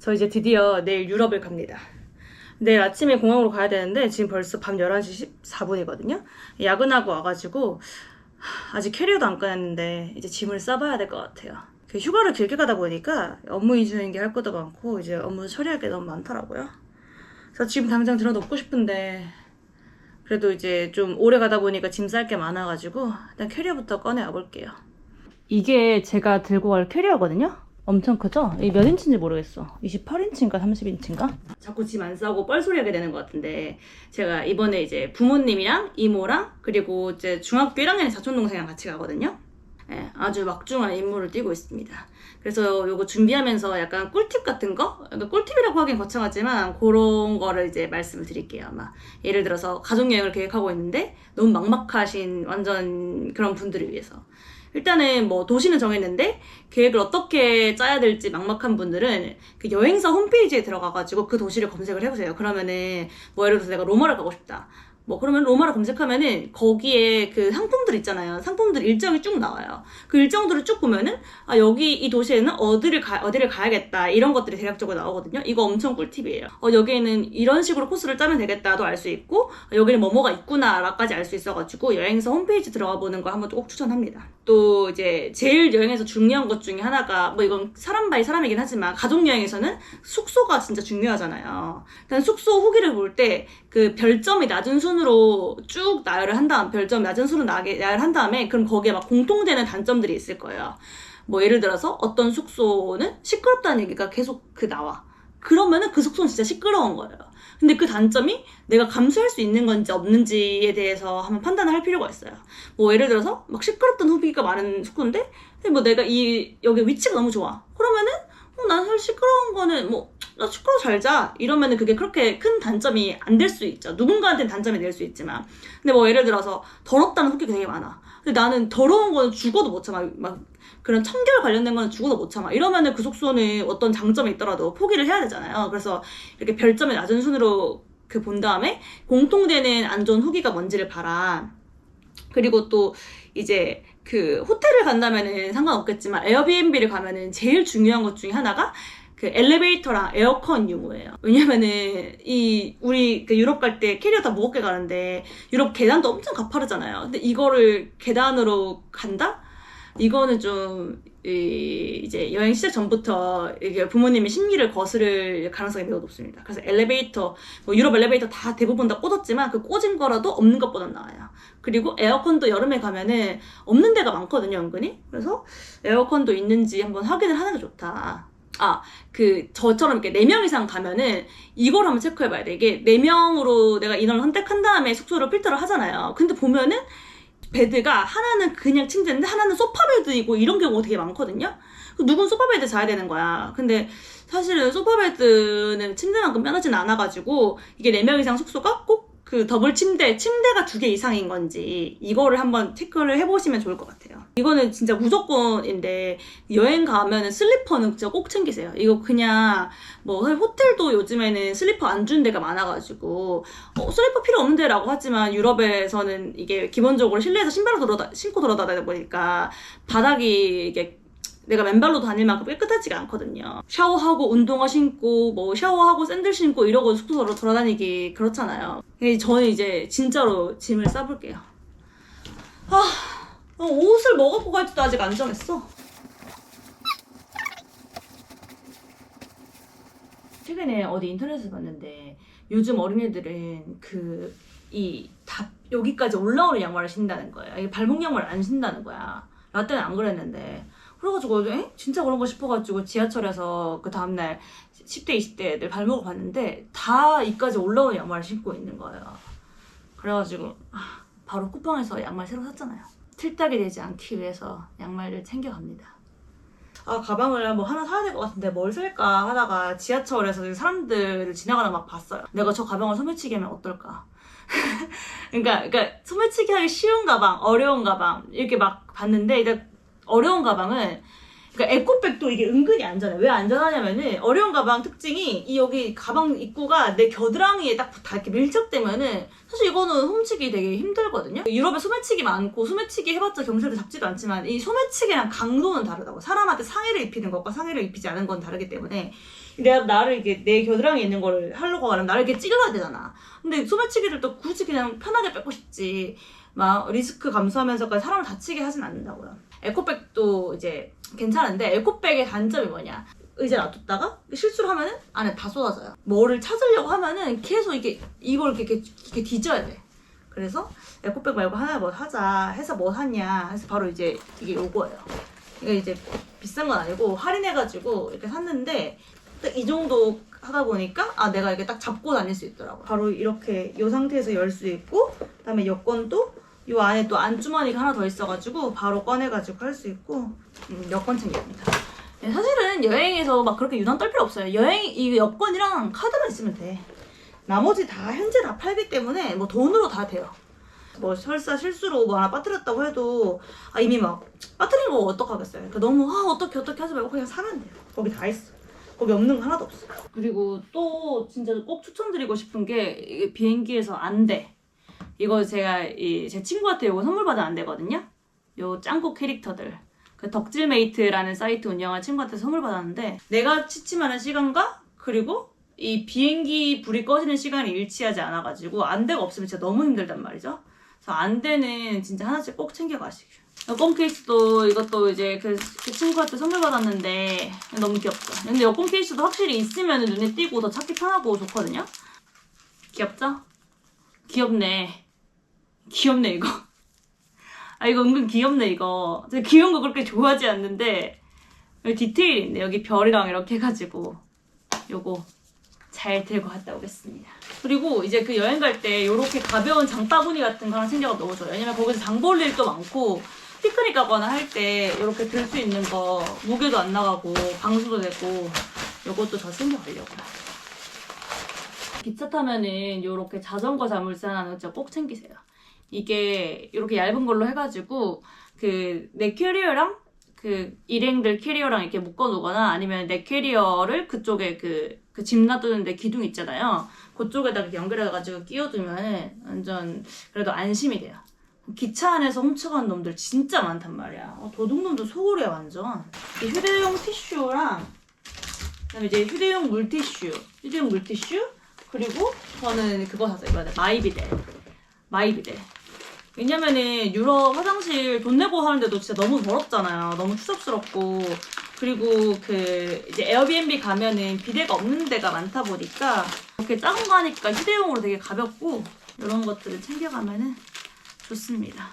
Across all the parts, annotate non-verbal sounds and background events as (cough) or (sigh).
저 이제 드디어 내일 유럽을 갑니다. 내일 아침에 공항으로 가야 되는데 지금 벌써 밤 11시 14분이거든요. 야근하고 와가지고 하, 아직 캐리어도 안 꺼냈는데 이제 짐을 싸봐야 될 것 같아요. 그 휴가를 길게 가다 보니까 업무 이주인 게 할 것도 많고 이제 업무 처리할 게 너무 많더라고요. 그래서 지금 당장 들어놓고 싶은데 그래도 이제 좀 오래 가다 보니까 짐 쌀 게 많아가지고 일단 캐리어부터 꺼내 와 볼게요. 이게 제가 들고 갈 캐리어거든요? 엄청 크죠? 이 몇 인치인지 모르겠어. 28인치인가 30인치인가? 자꾸 짐 안 싸고 뻘소리 하게 되는 것 같은데 제가 이번에 이제 부모님이랑 이모랑 그리고 이제 중학교 1학년의 사촌 동생이랑 같이 가거든요. 예, 아주 막중한 임무를 띠고 있습니다. 그래서 요거 준비하면서 약간 꿀팁 같은 거? 그러니까 꿀팁이라고 하긴 거창하지만 그런 거를 이제 말씀을 드릴게요. 아마 예를 들어서 가족여행을 계획하고 있는데 너무 막막하신 완전 그런 분들을 위해서. 일단은 뭐 도시는 정했는데 계획을 어떻게 짜야 될지 막막한 분들은 그 여행사 홈페이지에 들어가가지고 그 도시를 검색을 해보세요. 그러면은 뭐 예를 들어서 내가 로마를 가고 싶다. 뭐 그러면 로마를 검색하면은 거기에 그 상품들 있잖아요. 상품들 일정이 쭉 나와요. 그 일정들을 쭉 보면은 아 여기 이 도시에는 어디를 가 어디를 가야겠다 이런 것들이 대략적으로 나오거든요. 이거 엄청 꿀팁이에요. 어 여기에는 이런 식으로 코스를 짜면 되겠다도 알 수 있고 어, 여기는 뭐뭐가 있구나라까지 알 수 있어가지고 여행사 홈페이지 들어가 보는 거 한번 꼭 추천합니다. 또 이제 제일 여행에서 중요한 것 중에 하나가 뭐 이건 사람 바이 사람이긴 하지만 가족 여행에서는 숙소가 진짜 중요하잖아요. 일단 숙소 후기를 볼 때 그 별점이 낮은 순으로 쭉 나열을 한 다음 별점 낮은 나게 나열을 한 다음에 그럼 거기에 막 공통되는 단점들이 있을 거예요. 뭐 예를 들어서 어떤 숙소는 시끄럽다는 얘기가 계속 그 나와. 그러면은 그 숙소는 진짜 시끄러운 거예요. 근데 그 단점이 내가 감수할 수 있는 건지 없는지에 대해서 한번 판단을 할 필요가 있어요. 뭐 예를 들어서 막 시끄럽던 후기가 많은 숙소인데 근데 뭐 내가 이 여기 위치가 너무 좋아. 그러면은 어, 난 사실 시끄러운 거는 뭐 나 시끄러워 잘 자. 이러면은 그게 그렇게 큰 단점이 안 될 수 있죠. 누군가한테는 단점이 될 수 있지만. 근데 뭐 예를 들어서 더럽다는 후기가 되게 많아. 근데 나는 더러운 거는 죽어도 못 참아. 막 그런 청결 관련된 거는 죽어도 못 참아. 이러면은 그 숙소는 어떤 장점이 있더라도 포기를 해야 되잖아요. 그래서 이렇게 별점이 낮은 순으로 그 본 다음에 공통되는 안 좋은 후기가 뭔지를 봐라. 그리고 또 이제 그 호텔을 간다면은 상관없겠지만 에어비앤비를 가면은 제일 중요한 것 중에 하나가 그 엘리베이터랑 에어컨 유무예요. 왜냐면은 이 우리 그 유럽 갈 때 캐리어 다 무겁게 가는데 유럽 계단도 엄청 가파르잖아요. 근데 이거를 계단으로 간다? 이거는 좀 이, 이제 여행 시작 전부터 이게 부모님의 심리를 거스를 가능성이 매우 높습니다. 그래서 엘리베이터, 뭐 유럽 엘리베이터 다 대부분 다 꽂았지만 그 꽂은 거라도 없는 것보다 나아요. 그리고 에어컨도 여름에 가면은 없는 데가 많거든요, 은근히. 그래서 에어컨도 있는지 한번 확인을 하는 게 좋다. 아, 그, 저처럼 이렇게 4명 이상 가면은 이걸 한번 체크해 봐야 돼. 이게 4명으로 내가 인원을 선택한 다음에 숙소를 필터를 하잖아요. 근데 보면은 베드가 하나는 그냥 침대인데 하나는 소파 베드이고 이런 경우가 되게 많거든요. 누군 소파 베드 자야 되는 거야. 근데 사실은 소파 베드는 침대만큼 편하진 않아가지고 이게 4명 이상 숙소가 꼭 그 더블 침대, 침대가 두 개 이상인 건지 이거를 한번 체크를 해보시면 좋을 것 같아요. 이거는 진짜 무조건인데 여행 가면은 슬리퍼는 진짜 꼭 챙기세요. 이거 그냥 뭐 호텔도 요즘에는 슬리퍼 안 주는 데가 많아가지고 어, 슬리퍼 필요 없는데라고 하지만 유럽에서는 이게 기본적으로 실내에서 신발을 돌아다, 신고 돌아다니다 보니까 바닥이 이게 내가 맨발로 다닐 만큼 깨끗하지가 않거든요. 샤워하고 운동화 신고 뭐 샤워하고 샌들 신고 이러고 숙소로 돌아다니기 그렇잖아요. 저는 이제 진짜로 짐을 싸볼게요. 아, 어, 옷을 뭐 갖고 갈지도 아직 안 정했어. 최근에 어디 인터넷에서 봤는데 요즘 어린애들은 그이다 여기까지 올라오는 양말을 신다는 거예요. 발목 양말을 안 신다는 거야. 나 때는 안 그랬는데. 그래가지고 에? 진짜 그런 거 싶어가지고 지하철에서 그 다음날 10대 20대 애들 발목을 봤는데 다 이까지 올라오는 양말을 신고 있는 거예요. 그래가지고 아, 바로 쿠팡에서 양말 새로 샀잖아요. 틀딱이 되지 않기 위해서 양말을 챙겨갑니다. 아 가방을 뭐 하나 사야 될 것 같은데 뭘 살까 하다가 지하철에서 사람들을 지나가다 막 봤어요. 내가 저 가방을 소매치기 하면 어떨까? (laughs) 그러니까 그러니까 소매치기 하기 쉬운 가방, 어려운 가방 이렇게 막 봤는데 이제 어려운 가방은 그러니까 에코백도 이게 은근히 안전해. 왜 안전하냐면은 어려운 가방 특징이 이 여기 가방 입구가 내 겨드랑이에 딱 다 이렇게 밀착되면은 사실 이거는 훔치기 되게 힘들거든요. 유럽에 소매치기 많고 소매치기 해봤자 경찰도 잡지도 않지만 이 소매치기랑 강도는 다르다고. 사람한테 상해를 입히는 것과 상해를 입히지 않은 건 다르기 때문에 내가 나를 이게 내 겨드랑이에 있는 거를 하려고 하면 나를 이렇게 찌르야 되잖아. 근데 소매치기를 또 굳이 그냥 편하게 뺏고 싶지. 막 리스크 감수하면서까지 사람을 다치게 하진 않는다고요. 에코백도 이제 괜찮은데 에코백의 단점이 뭐냐? 의자 놔뒀다가 실수를 하면은 안에 다 쏟아져요. 뭐를 찾으려고 하면은 계속 이게 이걸 이렇게 이렇게, 이렇게 뒤져야 돼. 그래서 에코백 말고 하나 뭐 사자 해서 뭐 샀냐 해서 바로 이제 이게 요거예요. 이게 이제 비싼 건 아니고 할인해가지고 이렇게 샀는데 딱 이 정도 하다 보니까 아 내가 이렇게 딱 잡고 다닐 수 있더라고. 바로 이렇게 이 상태에서 열 수 있고 그다음에 여권도 이 안에 또 안주머니가 하나 더 있어가지고 바로 꺼내가지고 할 수 있고 음, 여권 챙깁니다. 네, 사실은 여행에서 막 그렇게 유난 떨 필요 없어요. 여행 이 여권이랑 카드만 있으면 돼. 나머지 다 현재 다 팔기 때문에 뭐 돈으로 다 돼요. 뭐 설사 실수로 뭐 하나 빠뜨렸다고 해도 아 이미 막 빠뜨린 거 어떡하겠어요. 그러니까 너무 아 어떻게 어떻게 하지 말고 그냥 사면 돼요. 거기 다 있어. 거기 없는 거 하나도 없어. 그리고 또 진짜 꼭 추천드리고 싶은 게 비행기에서 안 돼. 이거 제가 이 제 친구한테 이거 선물 받은 안 되거든요. 요 짱구 캐릭터들. 그 덕질메이트라는 사이트 운영한 친구한테 선물 받았는데 내가 취침하는 시간과 그리고 이 비행기 불이 꺼지는 시간이 일치하지 않아가지고 안대가 없으면 진짜 너무 힘들단 말이죠. 그래서 안대는 진짜 하나씩 꼭 챙겨가시길. 여권 케이스도 이것도 이제 그, 그 친구한테 선물 받았는데 너무 귀엽죠. 근데 여권 케이스도 확실히 있으면 눈에 띄고 더 찾기 편하고 좋거든요. 귀엽죠? 귀엽네. 귀엽네 이거. 아 이거 은근 귀엽네 이거. 귀여운 거 그렇게 좋아하지 않는데 여기 디테일이 있네. 여기 별이랑 이렇게 해가지고 요거 잘 들고 갔다 오겠습니다. 그리고 이제 그 여행 갈때 요렇게 가벼운 장바구니 같은 거 하나 챙겨가 좋아요. 왜냐면 거기서 장 볼 일도 많고 피크닉 가거나 할 때 이렇게 들 수 있는 거 무게도 안 나가고 방수도 되고 요것도 더 챙겨가려고요. 기차 타면은 요렇게 자전거 자물쇠 하나는 진짜 꼭 챙기세요. 이게 이렇게 얇은 걸로 해가지고 그 내 캐리어랑 그 일행들 캐리어랑 이렇게 묶어 놓거나 아니면 내 캐리어를 그쪽에 그, 그 짐 놔두는데 기둥 있잖아요. 그쪽에다 이렇게 연결해가지고 끼워두면 완전 그래도 안심이 돼요. 기차 안에서 훔쳐간 놈들 진짜 많단 말이야. 어, 도둑놈도 소울이야 완전. 이 휴대용 티슈랑 그다음에 이제 휴대용 물티슈, 휴대용 물티슈 그리고 저는 그거 샀어요. 이번에 마이비데, 마이비데. 왜냐면은 유럽 화장실 돈 내고 하는데도 진짜 너무 더럽잖아요. 너무 추접스럽고. 그리고 그 이제 에어비앤비 가면은 비데가 없는 데가 많다 보니까 이렇게 작은 거 하니까 휴대용으로 되게 가볍고 이런 것들을 챙겨가면은 좋습니다.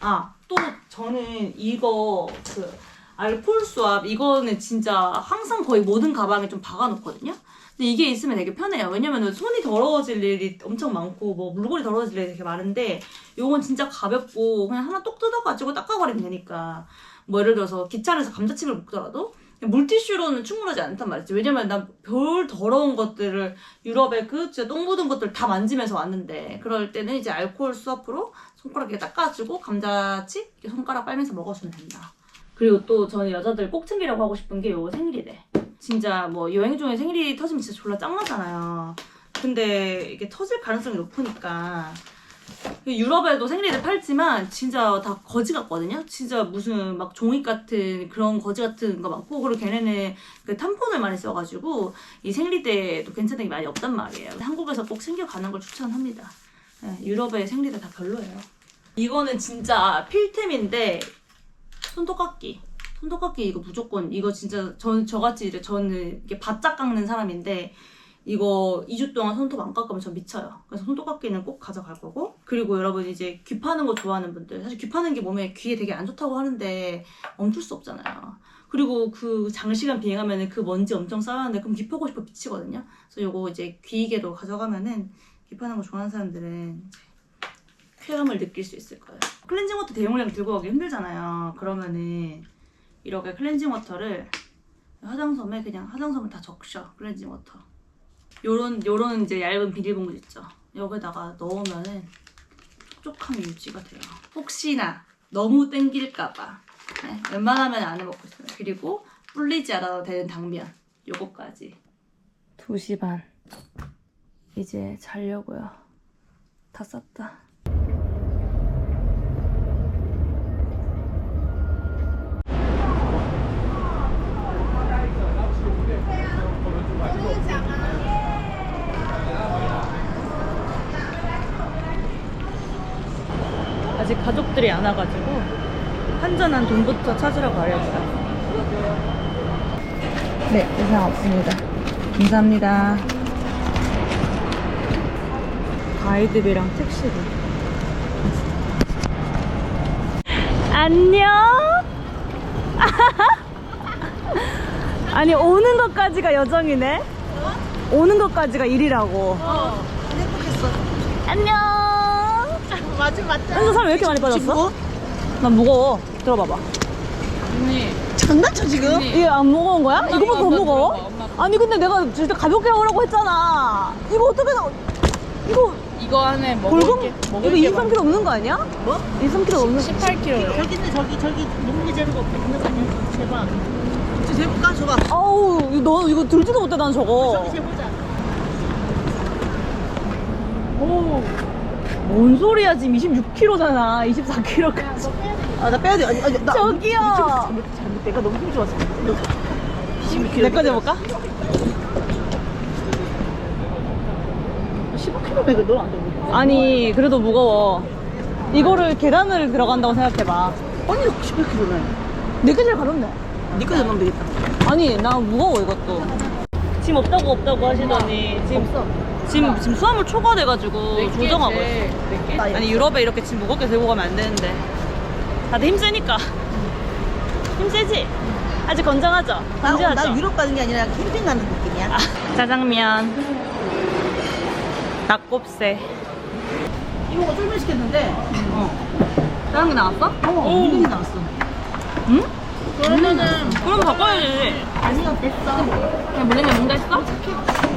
아, 또 저는 이거 그 알콜 수압 이거는 진짜 항상 거의 모든 가방에 좀 박아놓거든요. 근데 이게 있으면 되게 편해요. 왜냐면은 손이 더러워질 일이 엄청 많고 뭐 물건이 더러워질 일이 되게 많은데 요건 진짜 가볍고 그냥 하나 똑 뜯어가지고 닦아버리면 되니까 뭐 예를 들어서 기차 안에서 감자칩을 먹더라도 물티슈로는 충분하지 않단 말이지. 왜냐면 난 별 더러운 것들을 유럽의 그 진짜 똥 묻은 것들 다 만지면서 왔는데 그럴 때는 이제 알코올 수압으로 손가락 이렇게 닦아주고 감자칩 손가락 빨면서 먹어주면 된다. 그리고 또 저는 여자들 꼭 챙기려고 하고 싶은 게 요거 생리대. 진짜 뭐 여행 중에 생리 터지면 진짜 졸라 짱나잖아요. 근데 이게 터질 가능성이 높으니까 유럽에도 생리대 팔지만 진짜 다 거지 같거든요. 진짜 무슨 막 종이 같은 그런 거지 같은 거 많고 그리고 걔네는 그 탐폰을 많이 써가지고 이 생리대도 괜찮은 게 많이 없단 말이에요. 한국에서 꼭 챙겨가는 걸 추천합니다. 네, 유럽의 생리대 다 별로예요. 이거는 진짜 필템인데 손톱깎이. 손톱깎이 이거 무조건 이거 진짜 전 저같이 이제 저는 이게 바짝 깎는 사람인데 이거 2주 동안 손톱 안 깎으면 저 미쳐요. 그래서 손톱깎이는 꼭 가져갈 거고. 그리고 여러분 이제 귀 파는 거 좋아하는 분들. 사실 귀 파는 게 몸에 귀에 되게 안 좋다고 하는데 멈출 수 없잖아요. 그리고 그 장시간 비행하면은 그 먼지 엄청 쌓였는데 그럼 귀 파고 싶어 미치거든요. 그래서 요거 이제 귀이개도 가져가면은 귀 파는 거 좋아하는 사람들은 쾌감을 느낄 수 있을 거예요. 클렌징 워터 대용량 들고 가기 힘들잖아요. 그러면은 이렇게 클렌징 워터를 화장솜에 그냥 화장솜을 다 적셔. 클렌징 워터. 요런 요런 이제 얇은 비닐봉지 있죠. 여기다가 넣으면은 촉촉함이 유지가 돼요. 혹시나 너무 땡길까봐 네, 웬만하면 안 해먹고 있어요. 그리고 불리지 않아도 되는 당면 요거까지. 2시 반 이제 자려고요. 다 쌌다. 가족들이 안 와가지고 한전한 돈부터 찾으러 가려고요. 네, 이상 없습니다. 감사합니다. 가이드비랑 택시비. 안녕! (laughs) 아니, 오는 것까지가 여정이네? 오는 것까지가 일이라고. 어, 예쁘겠어. 안녕! 맞아, 맞자. 현수 사람 왜 이렇게 많이 빠졌어? 난 무거워. 들어봐봐. 장난쳐, 지금? 이게 안 무거운 거야? 이거보다 더 무거워? 아니 근데 내가 진짜 가볍게 오라고 했잖아. 이거 어떻게 나? 이거 이거 안에 먹을 골금? 게 이거 먹을 게 23kg 넘는 거 아니야? 뭐? 23kg 넘는 거. 18kg. 저기 있네, 저기, 저기, 게 재료가 없대. 있는 거 아니야? 제발. 저 재볼까? 줘봐. 아우 이거 너 이거 들지도 못해 난 저거. 저기 재보자. 오. 뭔 소리야 지금 26kg잖아. 24kg까지. 아, 나 빼야 돼. 아니, 아니, 나. 저기요. 잘못, 잘못. 내가 너무 힘 좋았어. 12kg. 내거 재볼까? 15kg 맥을 너안 되고. 아니 그래도 무거워. 이거를 계단을 들어간다고 생각해봐. 언니 11kg네. 내게 제일 가볍네. 니꺼 넣으면 되겠다. 아니 나 무거워 이것도 짐 없다고 없다고 하시더니 지금 없어. 지금 지금 수화물 초과돼가지고 조정하고 있어. 나 아니 유럽에 이렇게 짐 무겁게 들고 가면 안 되는데. 다들 힘세니까. 힘세지? 아직 건장하죠? 나, 건지하죠? 나 유럽 가는 게 아니라 캠핑 가는 느낌이야. 아, 짜장면. 낙곱새. 이모가 쫄면 시켰는데, 어. 짜장면 나왔어? 어, 은근히 나왔어. 응? 그러면은 그럼 바꿔야지. 아니요, 됐어. 그냥 물냉면 뭔가 했어?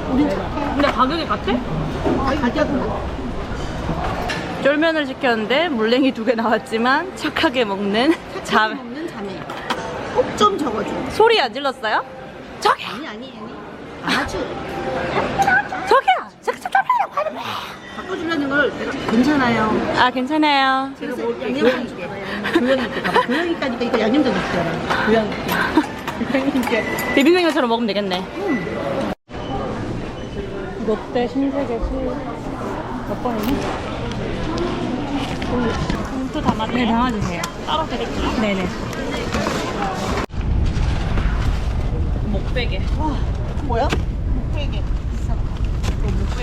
근데 가격이 같아? 쫄면을 시켰는데 물냉이 두 개 나왔지만 착하게 먹는 자 먹는 자매. 꼭 좀 적어줘. 소리 안 질렀어요? 저기요 아니, 아니, 아니. 아주. 저기요 저기 저기 저기 바꿔주려는 걸 내가 괜찮아요. 아 괜찮아요 제가 뭐 양념장. 교양 있게 가봐. 있게 하니까 이거 양념장 있게. 교양 있게. 비빔냉면처럼 먹으면 되겠네 롯데 신세계 술몇 번이니? 봉투 담아주세요 네 담아주세요 따로 드릴게요 네네 목베개 와, 뭐야? 목베개.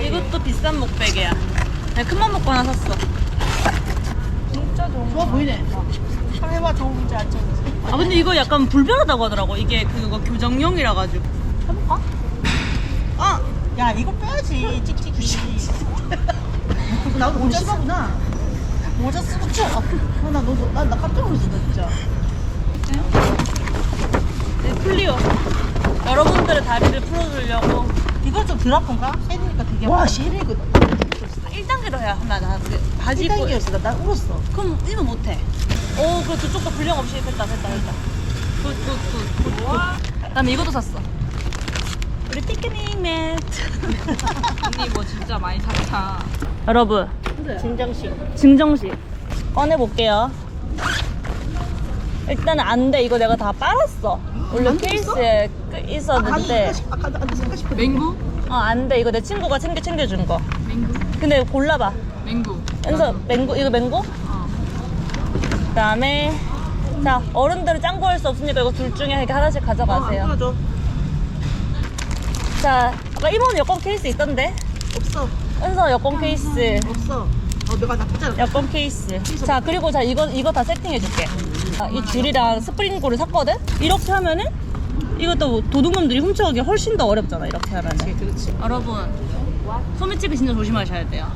이것도 비싼 목베개야 내가 큰맘 먹고 하나 샀어 진짜 좋은 좋아 보이네. 한번 해봐, 좋은지 안 좋은지. 아 근데 이거 약간 불편하다고 하더라고 이게 그거 교정용이라 가지고 해볼까? 아, 야, 이거 빼야지. 찍찍이. (laughs) 나도 모자 쓰구나. 모자 쓰고 쳐. 아, 나, 너, 나, 나 깜짝 놀랐어, 진짜. 네, 클리오 여러분들의 다리를 풀어주려고 이거 좀덜 아픈가? 쉐리니까 되게. 와, 쉐리 이거. 1단계로 해야 한다 나 그, 바지 입고 1단계였어. 나, 나 울었어. 그럼 이거 못해 오 그래 저쪽도 불량 없이 됐다 됐다 됐다 굿굿굿굿 그다음에 이것도 샀어 우리 피크닉 매트. 언니 뭐 진짜 많이 샀다. 여러분 진정식. 증정식. 꺼내볼게요. 일단은 안 돼. 이거 내가 다 빨았어. 원래 케이스에 끄- 있었는데. 아까 나 생각 싶어. 맹구? 어 안 돼. 이거 내 친구가 챙겨 챙겨준 거. 맹구? 근데 골라봐. 맹구. 그래서 맹고 이거 맹고 어. 그 다음에 자 어른들은 짱구 할 수 없으니까 이거 둘 중에 이렇게 하나씩 가져가세요. 어, 줘 자 아까 이모는 여권 케이스 있던데 없어. 은서 여권 케이스 없어. 어, 내가 나쁘잖아. 여권 케이스 자 그리고 자 이거 이거 다 세팅해 줄게 아, 이 줄이랑 스프링볼을 샀거든 이렇게 하면은 이것도 도둑놈들이 훔쳐가기 훨씬 더 어렵잖아 이렇게 하면은 그렇지. 여러분 소매치기 진짜 조심하셔야 돼요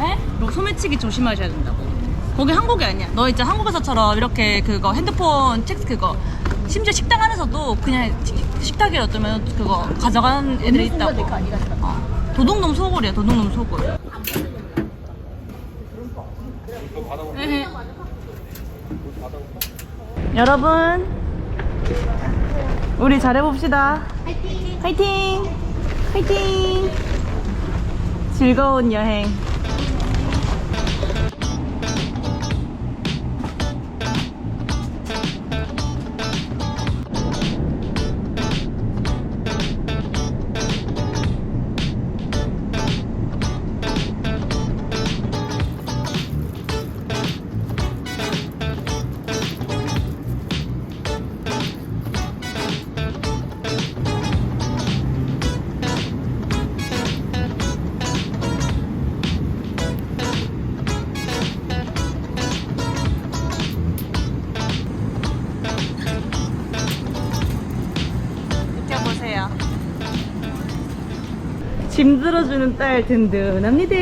에? 그리고 소매치기 조심하셔야 된다고 거기 한국이 아니야 너 있잖아 한국에서처럼 이렇게 그거 핸드폰 책 그거 심지어 식당 안에서도 그냥 식- 식탁에 어쩌면 그거 가져간 애들이 있다고. 어. 도둑놈 소굴이야 도둑놈 소굴. 에헤. 여러분 우리 잘해봅시다. 화이팅! 화이팅! 화이팅! 즐거운 여행 짐 들어주는 딸 든든합니다.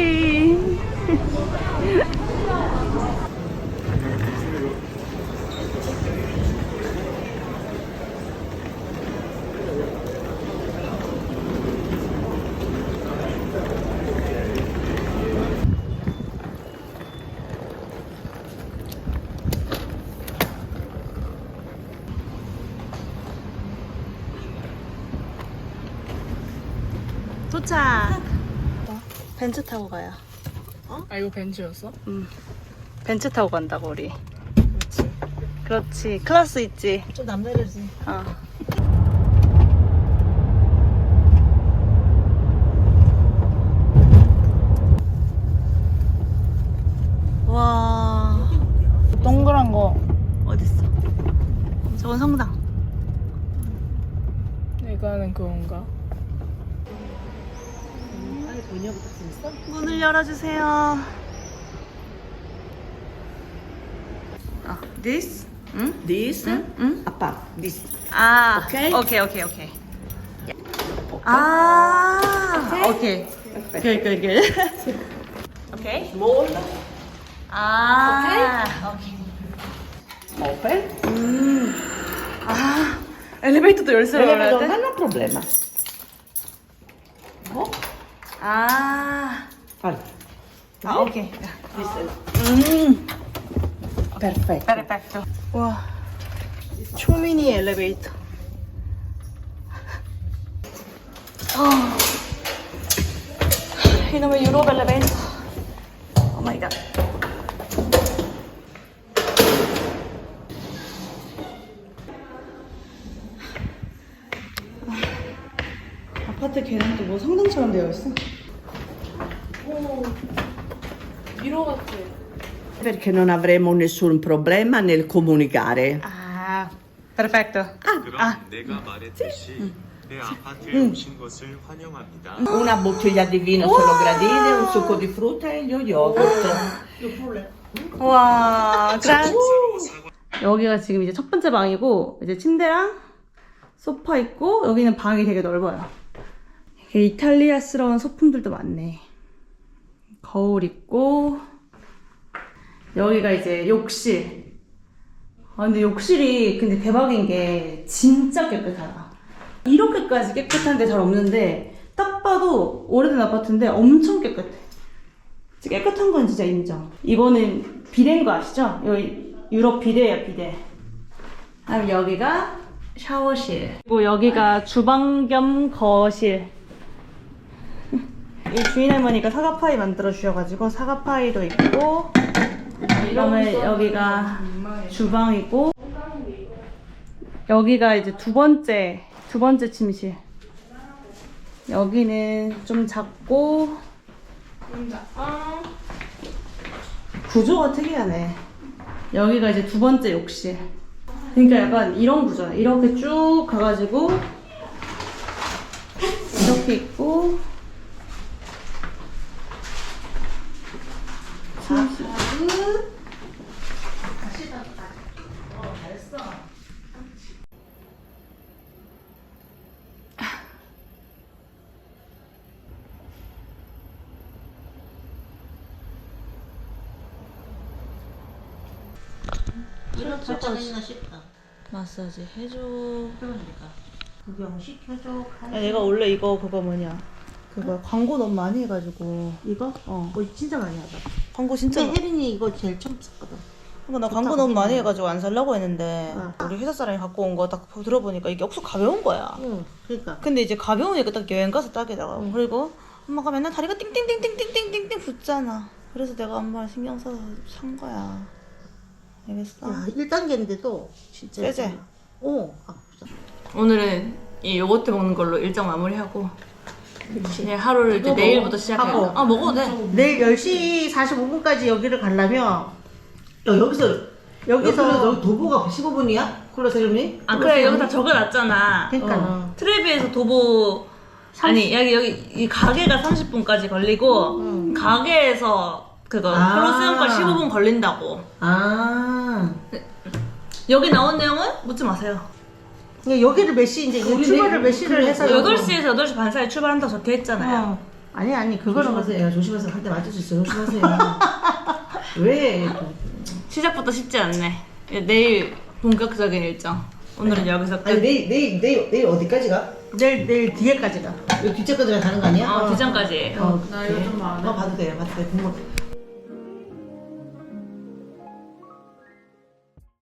도착. 벤츠 타고 가요. 아 이거 벤츠였어? 응. 벤츠 타고 간다고 우리. 그렇지. 그렇지. 클래스 있지. 좀 남다르지. 어. 와 동그란 거 어딨어? 저건 성당. 이거는 그건가? 번역부터 있어? 문을 열어주세요. 아, this? 응? This? 응? 응? 아빠, this. 아, 오케이? 오케이, 오케이, 오케이. 아, 오케이. 오케이, 오케이, 오케이. 오케이. Small, 아, 오케이. open. 음. 아, 엘리베이터도 열쇠로 열어야 Elevador, 돼? ho problema. 아, 오케이. this is 음, perfetto. 페르펙토. 와, 초미니 엘리베이터. 아, 이놈의 유럽 엘리베이터. 오 마이 갓. 아파트 계단도 뭐 성당처럼 되어 있어. 미로 같아 Perché non avremo nessun problema nel comunicare. 아, perfetto. 그럼 아. 내가 말했듯이 내 아파트에 오신 것을 환영합니다. Una bottiglia di vino solo gradine, un succo di frutta e gli yogurt. 와, 짠. 여기가 지금 이제 첫 번째 방이고 이제 침대랑 소파 있고 여기는 방이 되게 넓어요. 이게 이탈리아스러운 소품들도 많네. 거울 있고 여기가 이제 욕실. 아 근데 욕실이 근데 대박인 게 진짜 깨끗하다. 이렇게까지 깨끗한 데 잘 없는데 딱 봐도 오래된 아파트인데 엄청 깨끗해. 깨끗한 건 진짜 인정. 이거는 비데인 거 아시죠? 여기 유럽 비데야 비데. 그다음 여기가 샤워실. 그리고 여기가 주방 겸 거실. 이 주인 할머니가 사과파이 만들어 주셔가지고 사과파이도 있고. 그다음에 여기가 주방이고. 여기가 이제 두 번째 두 번째 침실. 여기는 좀 작고 구조가 특이하네. 여기가 이제 두 번째 욕실. 그러니까 약간 이런 구조야. 이렇게 쭉 가가지고 이렇게 있고 침실. 이런 설정이나 싶다. 마사지 해줘. 그러니까. 구경 시켜줘. 야, 내가 원래 이거 그거 뭐냐 그거 광고 너무 많이 해가지고 이거? 어 어, 진짜 많이 하다. 광고 진짜 근데 혜린이 이거 제일 처음 썼거든. 그러니까 나 광고 너무 많이. 해가지고 안 살려고 했는데 어. 우리 회사 사람이 갖고 온 거 딱 들어보니까 이게 억수 가벼운 거야 응, 그러니까. 근데 이제 가벼우니까 딱 여행 가서 딱이더라고 그리고 엄마가 맨날 다리가 띵띵띵띵띵띵띵띵 붙잖아 그래서 내가 엄마 신경 써서 산 거야 알겠어? 야, 1단계인데도 진짜. 세제. 어, 아, 진짜. 오늘은 이 요거트 먹는 걸로 일정 마무리하고 이제 하루를 이제 이거 내일부터 먹어. 시작해야 하고. 돼. 아 먹어도 돼 내일 10시 45분까지 여기를 가려면 야, 여기서 여기서 여기 도보가 15분이야? 콜로세움이? 아 그래 여기 다 적어놨잖아 그러니까. 어. 트레비에서 도보 아니 여기 여기 이 가게가 30분까지 걸리고 가게에서 그거 아. 콜로세움까지 15분 걸린다고 아. 여기 나온 내용은 묻지 마세요 그러니까 여기를 몇 시 이제 출발을 몇 시를 해서 8시에서 8시 반 사이 출발한다고 적혀 있잖아요. 어. 아니 아니 그거는 조심하세요. 조심하세요. 할때 맞을 수 있어요. 조심하세요. (laughs) 왜? 시작부터 쉽지 않네. 예, 내일 본격적인 일정. 오늘은 여기서 끝. 아니 내일 내일 내일 내일 어디까지 가? 내일 내일 뒤에까지 가. 여기 뒷째까지 가는 거 아니야? 어, 뒷장까지. 어, 나. 이거 좀 많아. 어, 봐도 돼요. 봐도 돼. 공부